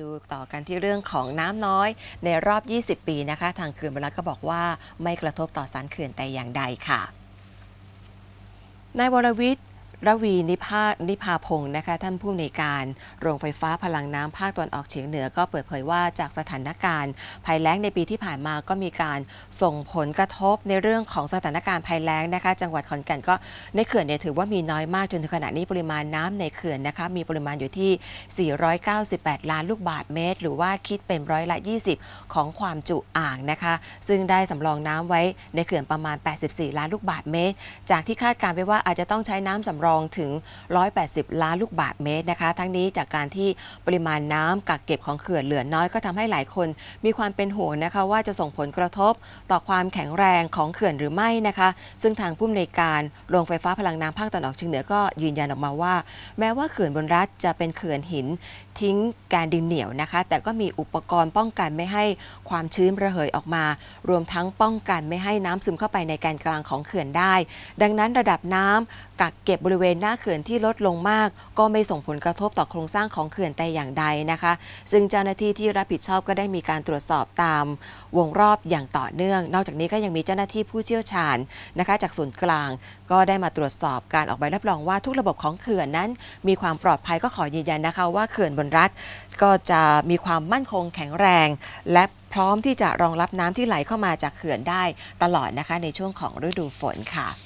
ดูต่อกันที่เรื่องของน้ำน้อยในรอบ 20 ปีนะคะ ทางเขื่อนบรรลัดก็บอกว่าไม่กระทบต่อสันเขื่อนแต่อย่างใดค่ะนายวรวิทย์ ระวีนิพานิพาพงศ์นะคะท่านผู้อำนวยการโรงไฟฟ้าพลังน้ำภาคตะวันออกเฉียงเหนือก็เปิดเผยว่าจากสถานการณ์ภัยแล้งในปีที่ผ่านมาก็มีการส่งผลกระทบในเรื่องของสถานการณ์ภัยแล้งนะคะ จังหวัดขอนแก่นก็ในเขื่อนเนี่ยถือว่ามีน้อยมากจนถึงขณะนี้ปริมาณน้ำในเขื่อนนะคะมีปริมาณอยู่ที่ 498 ล้านลูกบาศก์เมตร หรือว่าคิดเป็นร้อยละ 20 ของความจุอ่างนะคะ ซึ่งได้สำรองน้ำไว้ในเขื่อนประมาณ 84 ล้านลูกบาศก์เมตร จากที่คาดการณ์ไว้ว่าอาจจะต้องใช้น้ำสำรองถึง 180 ล้านลูกบาศก์เมตรนะคะ ทั้งนี้จากการที่ปริมาณน้ำกักเก็บของเขื่อนเหลือน้อยก็ทำให้หลายคน มีความเป็นห่วงนะคะว่าจะส่งผลกระทบต่อความแข็งแรงของเขื่อนหรือไม่นะคะ ซึ่งทางผู้อำนวยการโรงไฟฟ้าพลังน้ำภาคตะวันออกเฉียงเหนือก็ยืนยันออกมาว่า แม้ว่าเขื่อนบนรัฐจะเป็นเขื่อนหินทิ้งการดินเหนียวนะคะ แต่ก็มีอุปกรณ์ป้องกันไม่ให้ความชื้นระเหยออกมา รวมทั้งป้องกันไม่ให้น้ำซึมเข้าไปในแกนกลางของเขื่อนได้ ดังนั้นระดับน้ำกักเก็บบริเววณหน้าเขื่อนที่ลดลงมาก ก็ไม่ส่งผลกระทบต่อโครงสร้างของเขื่อนแต่อย่างใดนะคะ ซึ่งเจ้าหน้าที่ที่รับผิดชอบก็ได้มีการตรวจสอบตาม วงรอบอย่างต่อเนื่อง นอกจากนี้ก็ยังมีเจ้าหน้าที่ผู้เชี่ยวชาญนะคะจากส่วนกลาง ก็ได้มาตรวจสอบการออกใบรับรองว่าทุกระบบของเขื่อนนั้น มีความปลอดภัยก็ขอยืนยันนะคะว่าเขื่อนบนรัฐ ก็จะมีความมั่นคงแข็งแรง และพร้อมที่จะรองรับน้ำที่ไหลเข้ามาจากเขื่อนได้ตลอดนะคะในช่วงของฤดูฝนค่ะ